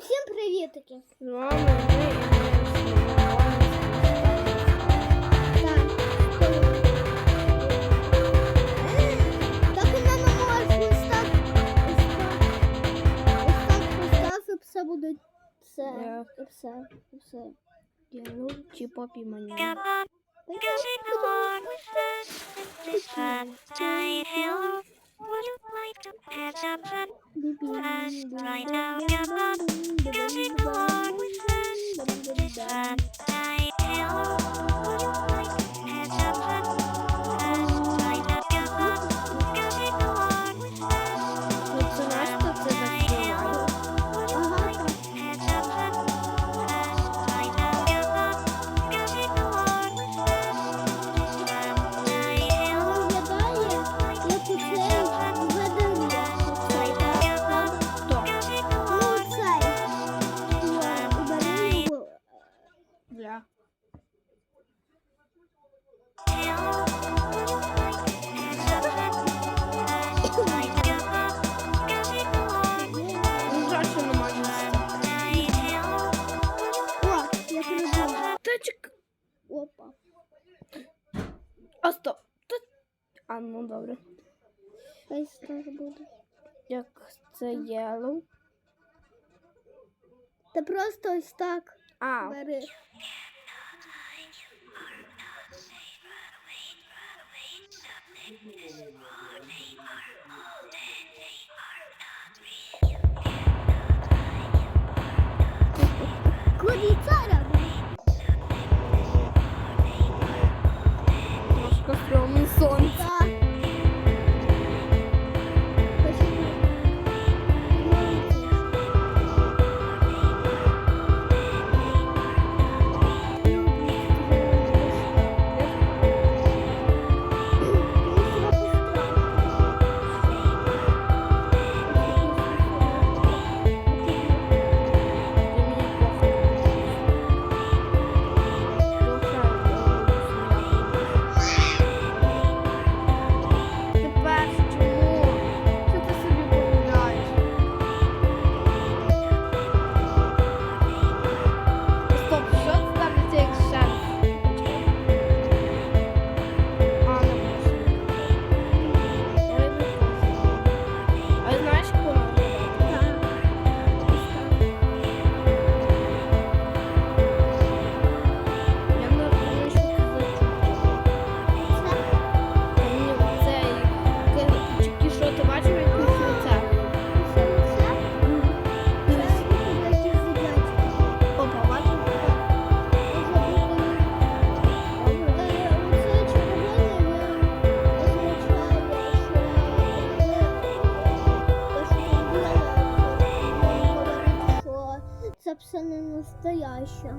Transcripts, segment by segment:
Всем привітки! З вами нам можна стати все буде все. І все. І все. Я ну чи попі мені. Would you like to catch up? Ну добре. Щось теж буде. Як це yellow. Та просто ось так. А. Бери. не настояща.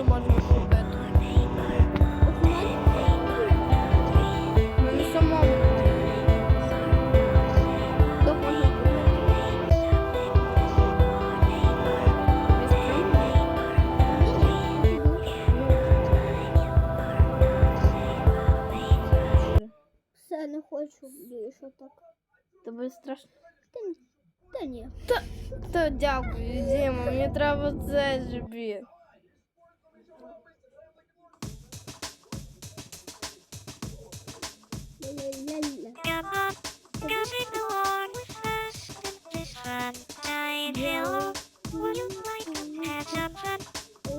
ще можна купити. Мені самому. Все, не хочу більше так. Тобі страшно? Та ні. Та, та дякую, Діма, мені треба це жбі.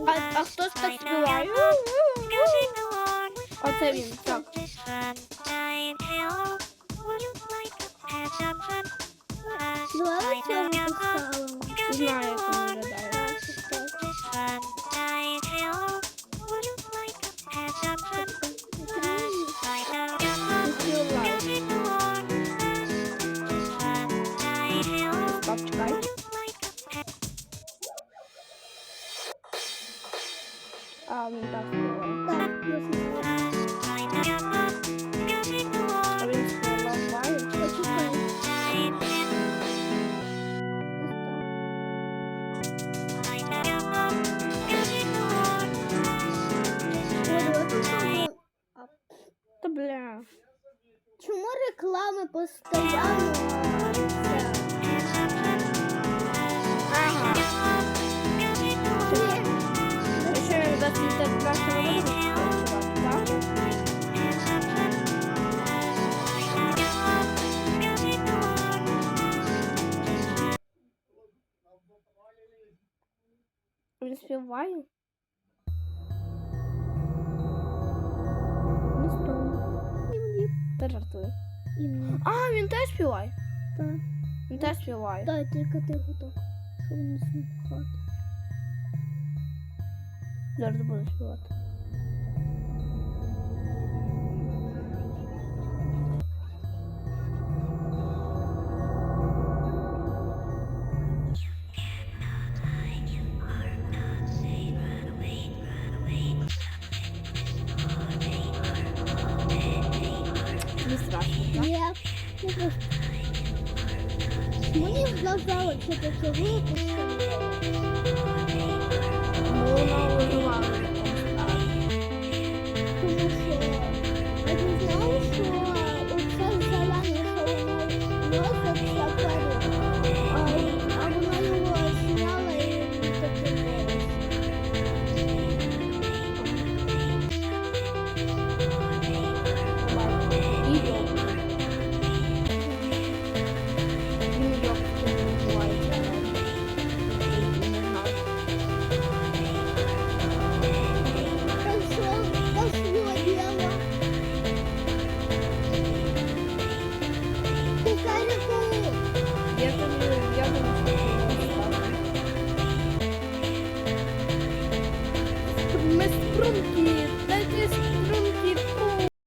А, а хто співає? Оце він, так. Знаю. Поставимо. Та бля. Чому реклами постійно? Якщо він дасть мені так краще не буде так? Він співає? Не сто. Та жартує. І мені. А, він теж співає. Так. Він теж співає. Дай тільки ти гудок. Щоб не слухати. Зараз буде співати. Не страшно, так? Ні. Ну просто. Мені сказали, що таке випустили. Ну, вона виживала. Тому що я не знала, що